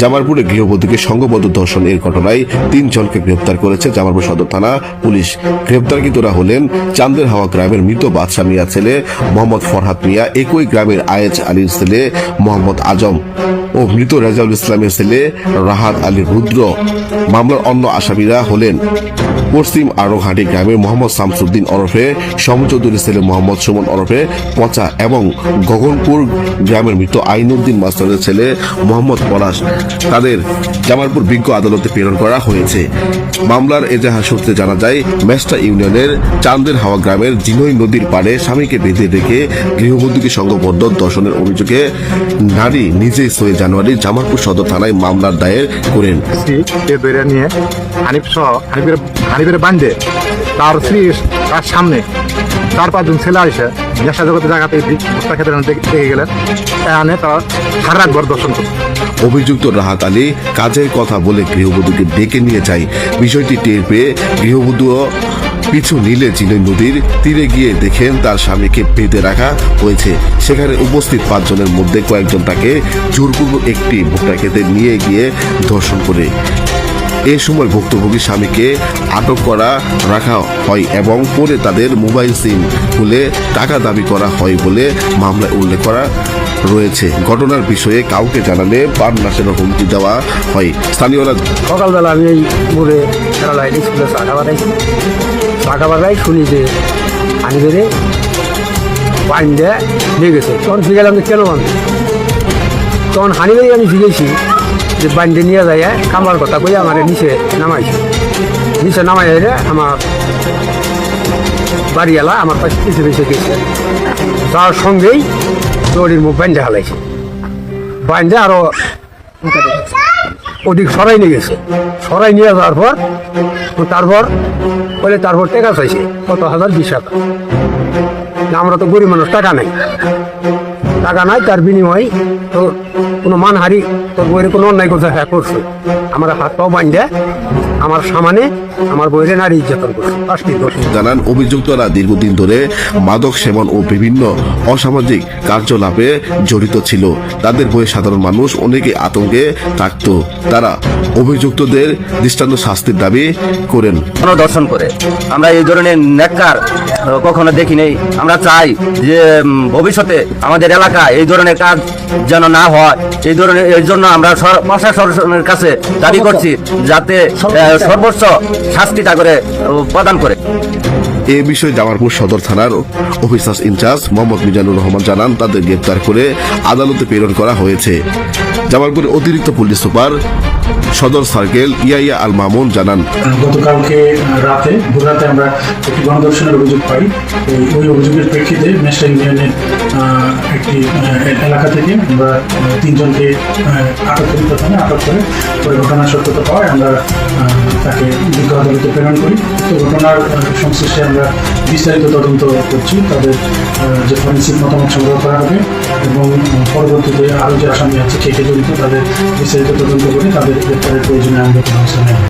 জামালপুরে গৃহবধূকে সংঘবদ্ধ ধর্ষণ এর ঘটনায় তিনজনকে গ্রেপ্তার করেছে জামালপুর সদর থানা পুলিশ। গ্রেপ্তারকৃতরা হলেন চান্দের হাওয়া গ্রামের মৃত বাদশা মিয়া ছেলে মোহাম্মদ ফরহাদ মিয়া, একই গ্রামের আয়েজ আলীর ছেলে মোহাম্মদ আজম ও মৃত রেজাউল ইসলামের ছেলে রাহাত আলী রুদ্র। মামলার অন্য আসামিরা হলেন পশ্চিম আরোঘাটি গ্রামের মোহাম্মদ শামসুদ্দিন ওরফে সমচৌধুরী ছেলে মোহাম্মদ সুমন ওরফে, পচা এবং গগনপুর গ্রামের মৃত আইনুদ্দিন মাস্টারের ছেলে মোহাম্মদ পলাশ তাদের জামালপুর বিজ্ঞ আদালতে প্রেরণ করা হয়েছে। মামলার এজাহার সূত্রে জানা যায় মেস্টা ইউনিয়নের চান্দের হাওয়া গ্রামের জিনই নদীর পাড়ে স্বামীকে বেঁধে রেখে গৃহবধূকে সংঘবদ্ধ দর্শনের অভিযোগে নারী নিজেই ছয় জানুয়ারি জামালপুর সদর থানায় মামলার দায়ের করেন। হানিফ বান্ধে তার স্ত্রী তার সামনে চার পাঁচজন ছেলে আসে। নেশা জগতের জায়গাতে খেতে দেখে গেলেন এখানে তার সারা রাতভর দর্শন করছে অভিযুক্ত রাহাত আলী কাজের কথা বলে গৃহবধূকে ডেকে নিয়ে যায়। বিষয়টি টের পেয়ে গৃহবধূ পিছু নিলে চিনই নদীর তীরে গিয়ে দেখেন তার স্বামীকে বেঁধে রাখা হয়েছে। সেখানে উপস্থিত পাঁচজনের মধ্যে কয়েকজন তাকে জোরপূর্বক একটি ভুট্টা খেতে নিয়ে গিয়ে ধর্ষণ করে। এ সময় ভুক্তভোগী স্বামীকে আটক করা রাখা হয় এবং পরে তাদের মোবাইল সিম খুলে টাকা দাবি করা হয় বলে মামলায় উল্লেখ করা রয়েছে। ঘটনার বিষয়ে কাউকে জানালে পান নাশের হুমকি দেওয়া হয়। স্থানীয়রা সকালবেলা আমি এই মোড়ে খেলায় স্কুলে চা খাবার আইছি চা খাবার আই শুনি যে পানি বেড়ে পানি দিয়ে নিয়ে গেছে। তখন ফিরে আমি কেন আমি তখন হানি আমি জিগেছি যে বান্ডে নিয়ে যায় কামার কথা কই আমার নিচে নামাইছে নিচে নামাই রে আমার বাড়িওয়ালা আমার পাশে পিছিয়ে পিছিয়ে গেছে। যার সঙ্গেই দড়ির মুখ বান্ধে হালাইছে। বান্ধে আরও ওদিক সরাই নিয়ে গেছে। সরাই নিয়ে যাওয়ার পর, তারপর বলে তারপর টাকা চাইছে, কত হাজার, বিশ টাকা আমরা তো গরিব মানুষ, টাকা নেই। টাকা নাই, তার বিনিময় তো কোনো মানহারি তোর বইয়ের কোনো অন্যায় করছে হ্যাঁ করছে। আমার হাত পাও বান্ধে আমার সামানে আমার বইয়ের নারী ইজ্জতন করছে। পাঁচটি দোষ। জানান অভিযুক্তরা দীর্ঘদিন ধরে মাদক সেবন ও বিভিন্ন অসামাজিক কার্যকলাপে জড়িত ছিল। তাদের বয়ে সাধারণ মানুষ অনেকে আতঙ্কে থাকত। তারা অভিযুক্তদের দৃষ্টান্ত শাস্তির দাবি করেন। দর্শন করে। আমরা এই ধরনের নেককার কখনো দেখি নেই আমরা চাই যে ভবিষ্যতে আমাদের এলাকা এই ধরনের কাজ যেন না হয়। এই ধরনের এই জন্য আমরা প্রশাসনের কাছে দাবি করছি যাতে সর্বোচ্চ শাস্তিটা করে প্রদান করে। এ বিষয়ে জামালপুর সদর থানার officer in charge Mohammad Mizanur Rahman জানান, তাদের গ্রেপ্তার করে আদালতে প্রেরণ করা হয়েছে। জামালপুরের অতিরিক্ত police super Sadar circle Yahya Al Mamun জানান। গতকালকে রাতে, ভোর রাতে আমরা একটি গণদর্শনের অভিযোগ পাই। ওই অভিযোগের প্রেক্ষিতে মেসা ইউনিয়নের একটি এলাকা থেকে আমরা তিনজনকে আটক করি প্রথমে, আটক করে ওই ঘটনার সত্যতা পাওয়ায় আমরা তাকে বিজ্ঞ আদালতে প্রেরণ করি। তো ঘটনার সংশ্লিষ্টে আমরা বিস্তারিত তদন্ত করছি, তাদের যে ফরেন্সিক মতামত সংগ্রহ করা হবে এবং পরবর্তীতে আরও যে আসামি আছে, কে কে জড়িত, তাদের বিস্তারিত তদন্ত করে তাদের গ্রেপ্তারের প্রয়োজনে আইনগত ব্যবস্থা।